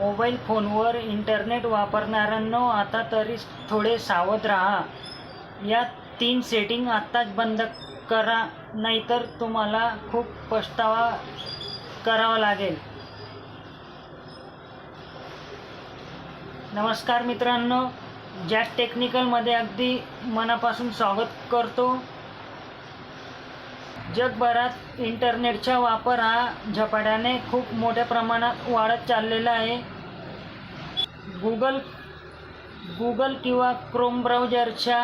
Mobile फोनवर internet वापरणाऱ्यांनो आता तरी थोडे सावध राहा. या तीन सेटिंग आत्ताच बंद करा नाहीतर तुम्हाला खूप पछतावा करावा लागेल. नमस्कार मित्रांनो जॅक टेक्निकलमध्ये अगदी मनापासून स्वागत करतो. जगभरात इंटरनेटचा वापर हा झपाट्याने खूप मोठ्या प्रमाणात वाढत चाललेला आहे. गुगल गुगल किंवा क्रोम ब्राउजरचा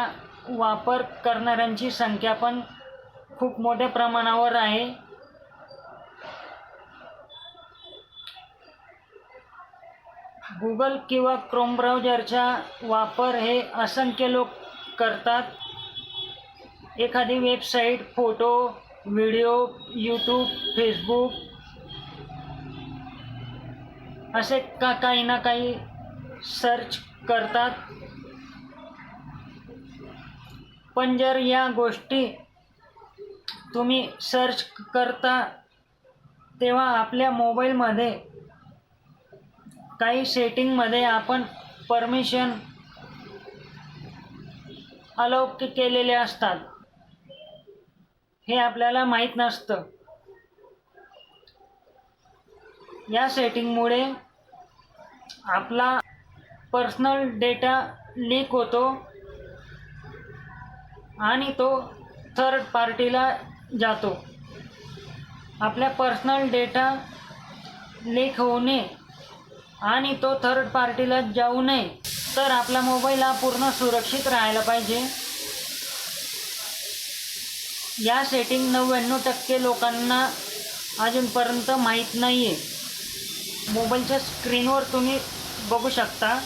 वापर करणाऱ्यांची संख्या पण खूप मोठ्या प्रमाणावर आहे. गुगल किंवा क्रोम ब्राउजरचा वापर हे असंख्य लोक करतात. एखादी website photo video YouTube Facebook असे का काही ना काही सर्च करतात. पण जर या गोष्टी तुम्ही सर्च करता तेव्हा आपल्या मोबाईलमध्ये काही सेटिंगमध्ये आपण परमिशन अलौक केलेले असतात. हे आपल्याला माहीत नसतं. या सेटिंगमुळे आपला पर्सनल डेटा लीक होतो आणि तो थर्ड पार्टीला जातो. आपल्या पर्सनल डेटा लीक होऊ नये आणि तो थर्ड पार्टीला जाऊ नये तर आपला मोबाईल हा पूर्ण सुरक्षित राहायला पाहिजे. या सेटिंग नव्याण्णव टक्के लोकांना अजूनपर्यंत माहीत नाही आहे मोबाईलच्या स्क्रीनवर तुम्ही बघू शकता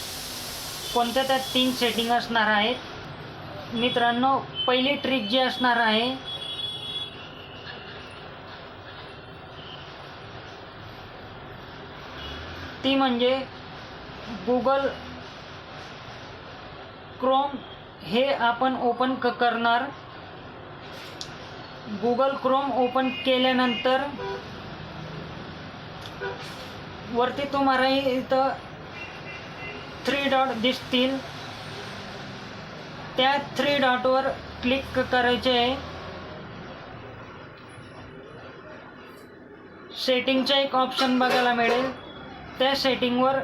कोणत्या त्या तीन सेटिंग असणार आहेत. मित्रांनो पहिली ट्रिक जी असणार आहे ती म्हणजे गुगल क्रोम हे आपण ओपन क करणार. गुगल क्रोम ओपन केल्यानंतर वरती तुम्हाला इथं थ्री डॉट दिसतील. त्या थ्री डॉटवर क्लिक करायचे आहे. सेटिंगचा एक ऑप्शन बघायला मिळेल. त्या सेटिंगवर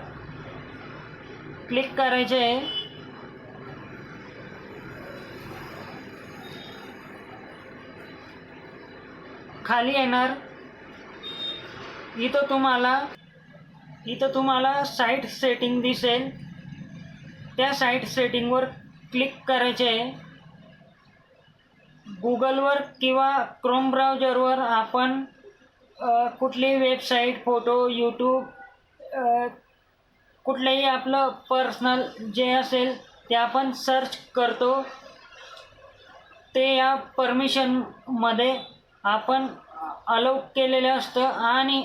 क्लिक करायचे आहे. खाली येणार. इथं तुम्हाला इथं तुम्हाला साईट सेटिंग दिसेल. त्या साईट सेटिंगवर क्लिक करायचे आहे. गुगलवर किंवा क्रोम ब्राउजरवर आपण कुठली वेबसाईट फोटो यूट्यूब कुठलंही आपलं पर्सनल जे असेल ते आपण सर्च करतो. ते या परमिशनमध्ये आपण अलाउ केलेलं असतं आणि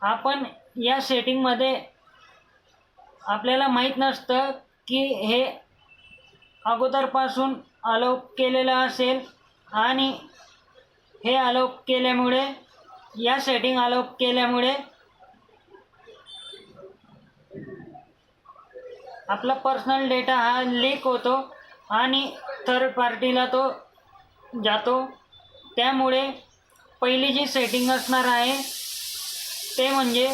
आपण या सेटिंगमध्ये आपल्याला माहीत नसतं की हे अगोदरपासून अलाउ केलेलं असेल आणि हे अलाउ केल्यामुळे या सेटिंग अलाउ केल्यामुळे आपला पर्सनल डेटा हा लीक होतो आणि थर्ड पार्टीला तो जातो. त्यामुळे पहिली जी सेटिंग असणार आहे ते म्हणजे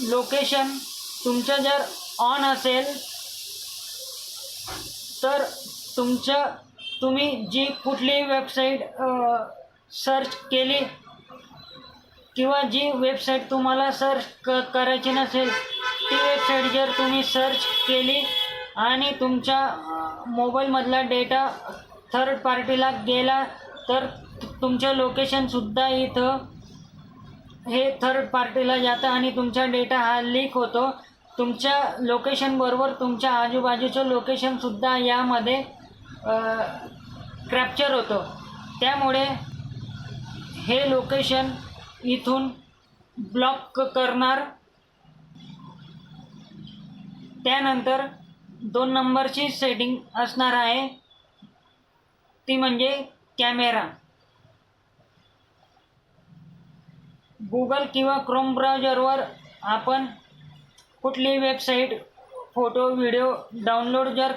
लोकेशन तुमचं जर ऑन असेल तर तुमचं तुम्ही जी कुठली वेबसाईट सर्च केली किंवा जी वेबसाईट तुम्हाला सर्च क करायची नसेल ती वेबसाईट जर तुम्ही सर्च केली आणि तुमच्या मोबाईलमधला डेटा थर्ड पार्टीला गेला तर तुमचं लोकेशनसुद्धा इथं हे थर्ड पार्टीला जातं आणि तुमचा डेटा हा लीक होतो. तुमच्या लोकेशनबरोबर तुमच्या आजूबाजूचं लोकेशनसुद्धा यामध्ये क्रॅप्चर होतं. त्यामुळे हे लोकेशन इथून ब्लॉक करणार. त्यानंतर दोन नंबरची सेटिंग असणार आहे. ती म्हणजे कॅमेरा गुगल किंवा क्रोम ब्राउजरवर आपण कुठलीही वेबसाईट फोटो व्हिडिओ डाउनलोड जर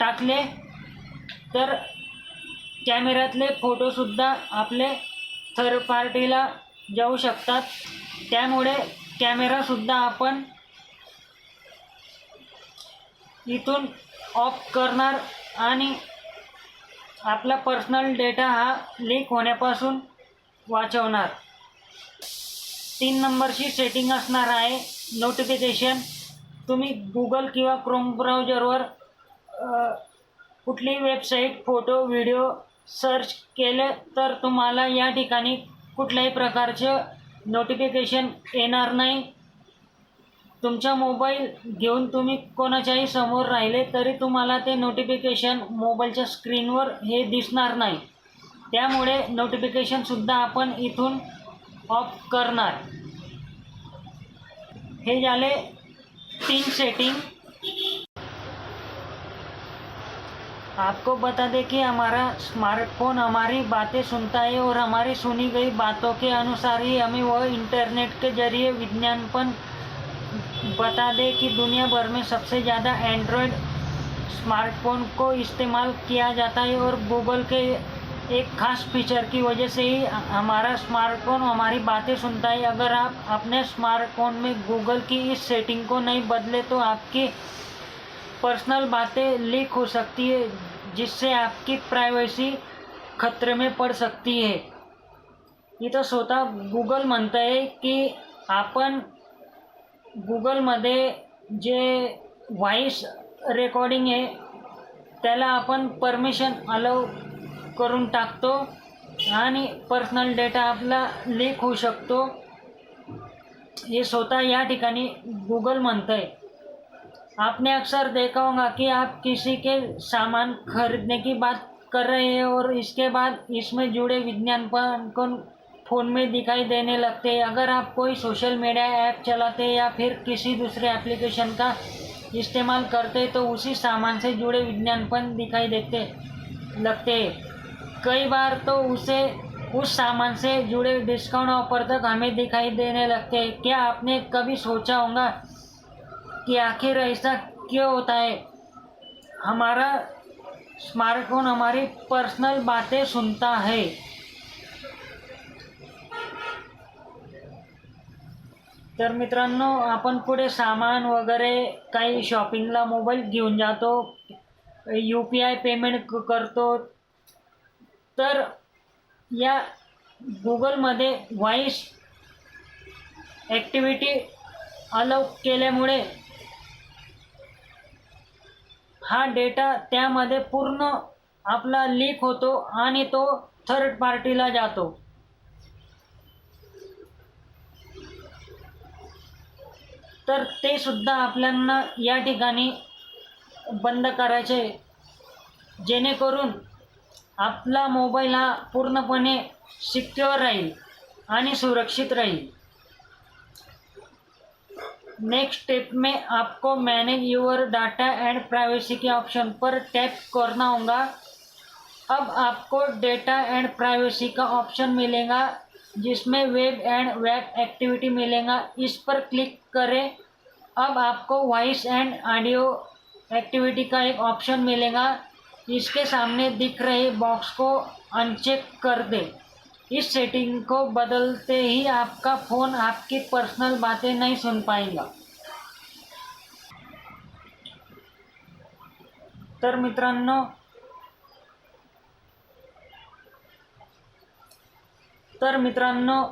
टाकले तर कॅमेऱ्यातले फोटोसुद्धा आपले थर्ड पार्टीला जाऊ शकतात. त्यामुळे कॅमेरासुद्धा आपण इथून ऑफ करणार आणि आपला पर्सनल डेटा हा लीक होण्यापासून वाचवणार. तीन नंबरची सेटिंग असणार आहे नोटिफिकेशन तुम्ही गुगल किंवा क्रोम ब्राउजरवर कुठली वेबसाईट फोटो व्हिडिओ सर्च केलं तर तुम्हाला या ठिकाणी कुठल्याही प्रकारचं नोटिफिकेशन येणार नाही. तुमचा मोबाईल घेऊन तुम्ही कोणाच्याही समोर राहिले तरी तुम्हाला ते नोटिफिकेशन मोबाईलच्या स्क्रीनवर हे दिसणार नाही. त्यामुळे नोटिफिकेशनसुद्धा आपण इथून ऑफ़ करणार. हे झाले तीन सेटिंग आपको बता दें कि हमारा स्मार्टफ़ोन हमारी बातें सुनता है और हमारी सुनी गई बातों के अनुसार ही हमें वह इंटरनेट के ज़रिए विज्ञापन बता दें कि दुनिया भर में सबसे ज़्यादा एंड्रॉयड स्मार्टफ़ोन को इस्तेमाल किया जाता है और गूगल के एक खास फीचर की वजह से ही हमारा स्मार्टफ़ोन हमारी बातें सुनता है। अगर आप अपने स्मार्टफ़ोन में गूगल की इस सेटिंग को नहीं बदले तो आपकी पर्सनल बातें लीक हो सकती है, जिससे आपकी प्राइवेसी खतरे में पड़ सकती है। ये तो स्वतः गुगल म्हणतं आहे की आपण गुगलमध्ये जे व्हॉईस रेकॉर्डिंग आहे त्याला आपण परमिशन अलाव करून टाकतो आणि पर्सनल डेटा आपला लीक होऊ शकतो. हे स्वतः या ठिकाणी गूगल म्हणतं है आपने अक्सर देखा होगा कि आप किसी के सामान खरीदने की बात कर रहे हैं और इसके बाद इसमें जुड़े विज्ञापन को फ़ोन में दिखाई देने लगते हैं। अगर आप कोई सोशल मीडिया ऐप चलाते हैं या फिर किसी दूसरे एप्लीकेशन का इस्तेमाल करते हैं तो उसी सामान से जुड़े विज्ञापन दिखाई देते, लगते हैं। कई बार तो उसे उस सामान से जुड़े डिस्काउंट ऑफर तक हमें दिखाई देने लगते हैं। क्या आपने कभी सोचा होगा कि आखिर ऐसा क्यों होता है? हमारा स्मार्टफोन हमारी पर्सनल बातें सुनता है। तर मित्रांनो आपण पुढे सामान वगैरे काही शॉपिंगला मोबाईल घेऊन जातो. यू पी आय पेमेंट क- करतो. तर या गुगलमध्ये व्हॉईस ॲक्टिव्हिटी अलाव केल्यामुळे हा डेटा त्यामध्ये पूर्ण आपला लीक होतो आणि तो थर्ड पार्टीला जातो. तर ते सुद्धा आपल्यांना या ठिकाणी बंद करायचे जेणेकरून आपला मोबाईल हा पूर्णपणे सिक्युअर राहील आणि सुरक्षित राहील. नेक्स्ट स्टेप में आपको manage your data and privacy K option पर टैप करना होगा. अब आपको डेटा एंड प्राइवेसी का ऑप्शन मिलेगा, जिसमें वेब एंड वेब एक्टिविटी मिलेगा. इस पर क्लिक करें. अब आपको वॉइस एंड ऑडियो एक्टिविटी का एक ऑप्शन मिलेगा. इसके सामने दिख रहे बॉक्स को अनचेक कर दें। इस सेटिंग को बदलते ही आपका फ़ोन आपकी पर्सनल बातें नहीं सुन पाएगा। तर मित्रांनो तर मित्रांनो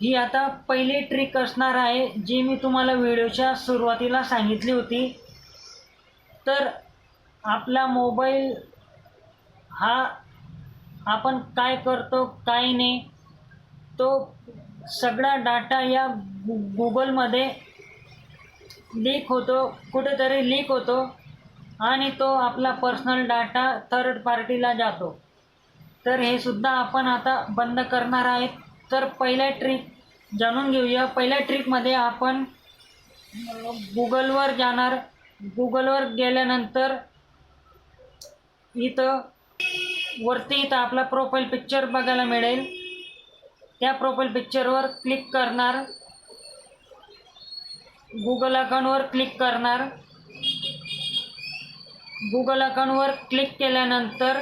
ही आता पहिली ट्रिक असणार आहे जी मी तुम्हाला व्हिडिओच्या सुरुवातीला सांगितली होती. तर आपला मोबाईल हा आपण काय करतो काय नाही तो सगळा डाटा या गु गुगलमध्ये लीक होतो कुठेतरी लीक होतो आणि तो आपला पर्सनल डाटा थर्ड पार्टीला जातो. तर हे सुद्धा आपण आता बंद करणार आहेत. तर पहिल्या ट्रिक जाणून घेऊया. पहिल्या ट्रिकमध्ये आपण गुगलवर जाणार. गुगलवर गेल्यानंतर इथं वरती इथं आपला प्रोफाईल पिक्चर बघायला मिळेल. त्या प्रोफाईल पिक्चरवर क्लिक करणार. गुगल अकाउंटवर क्लिक करणार. गुगल अकाउंटवर क्लिक केल्यानंतर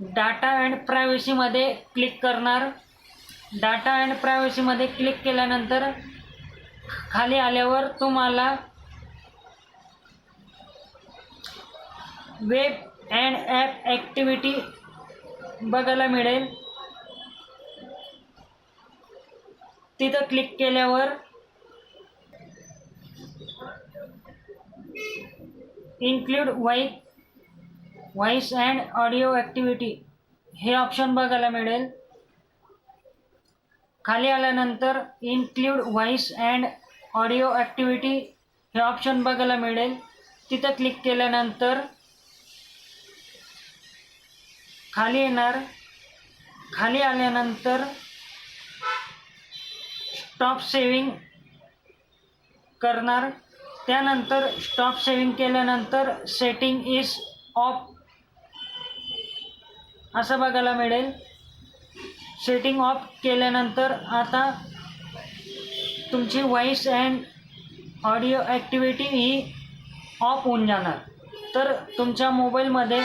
डाटा अँड प्रायव्हसीमध्ये क्लिक करणार. डाटा अँड प्रायव्हसीमध्ये क्लिक केल्यानंतर खाली आल्यावर तुम्हाला वेब अँड ॲप ॲक्टिव्हिटी बघायला मिळेल. तिथं क्लिक केल्यावर इन्क्लूड वाई व्हॉईस अँड ऑडिओ ॲक्टिव्हिटी हे ऑप्शन बघायला मिळेल. खाली आल्यानंतर include voice and audio activity हे ऑप्शन बघायला मिळेल. तिथं क्लिक केल्यानंतर खाली येणार. खाली आल्यानंतर स्टॉप सेविंग करणार. त्यानंतर स्टॉप सेविंग केल्यानंतर सेटिंग इज ऑफ असं बघायला मिळेल. सेटिंग ऑफ केल्यानंतर आता तुमची व्हॉईस अँड ऑडिओ ॲक्टिव्हिटी ही ऑफ होऊन जाणार. तर तुमच्या मोबाईलमध्ये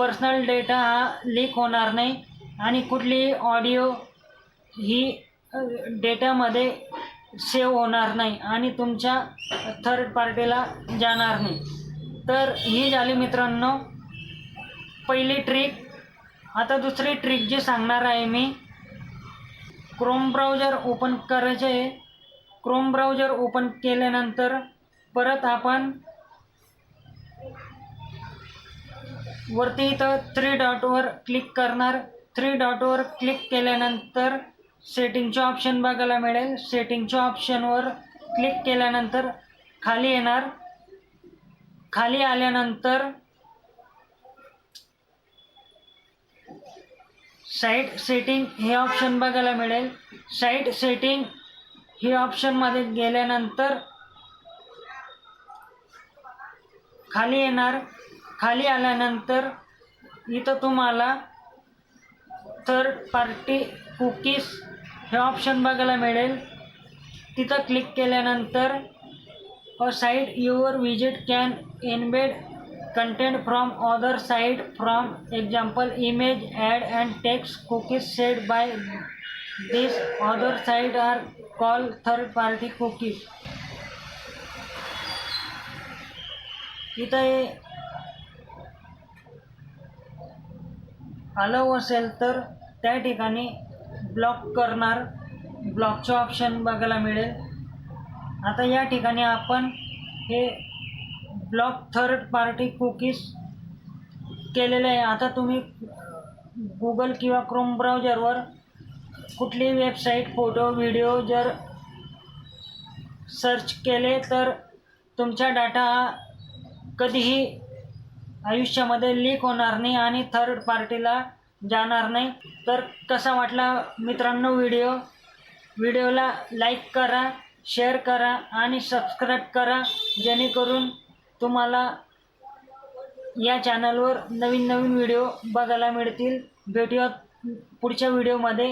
पर्सनल डेटा हा लीक होणार नाही आणि कुठलीही ऑडिओ ही डेटामध्ये सेव्ह होणार नाही आणि तुमच्या थर्ड पार्टीला जाणार नाही. तर ही झाली मित्रांनो पहिली ट्रिक आता दुसरी ट्रिक जी सांगणार आहे मी. क्रोम ब्राउजर ओपन करायचे आहे. क्रोम ब्राउजर ओपन केल्यानंतर परत आपण वरती इथं थ्री डॉटवर क्लिक करणार. थ्री डॉटवर क्लिक केल्यानंतर सेटिंगचे ऑप्शन बघायला मिळेल. सेटिंगच्या ऑप्शनवर क्लिक केल्यानंतर खाली येणार. खाली आल्यानंतर साईट सेटिंग हे ऑप्शन बघायला मिळेल. साईट सेटिंग हे ऑप्शनमध्ये गेल्यानंतर खाली येणार. खाली आल्यानंतर इथं तुम्हाला थर्ड पार्टी कुकीज हे ऑप्शन बघायला मिळेल. तिथं क्लिक केल्यानंतर a site your visit can embed content from other site from example image ad and text cookies set by this other site are call third party cookies इथं आलं असेल तर त्या ठिकाणी ब्लॉक करणार. ब्लॉकचं ऑप्शन बघायला मिळेल. आता या ठिकाणी आपण हे ब्लॉक थर्ड पार्टी कुकीज केलेले आहे. आता तुम्ही गुगल किंवा क्रोम ब्राउजरवर कुठली वेबसाईट फोटो व्हिडिओ जर सर्च केले तर तुमचा डाटा हा कधीही आयुष्यामध्ये लीक होणार नाही आणि थर्ड पार्टीला जाणार नाही. तर कसा वाटला मित्रांनो व्हिडिओ व्हिडिओला लाईक करा शेअर करा आणि सबस्क्राईब करा जेणेकरून तुम्हाला या चॅनलवर नवीन नवीन व्हिडिओ बघायला मिळतील. भेटूयात पुढच्या व्हिडिओमध्ये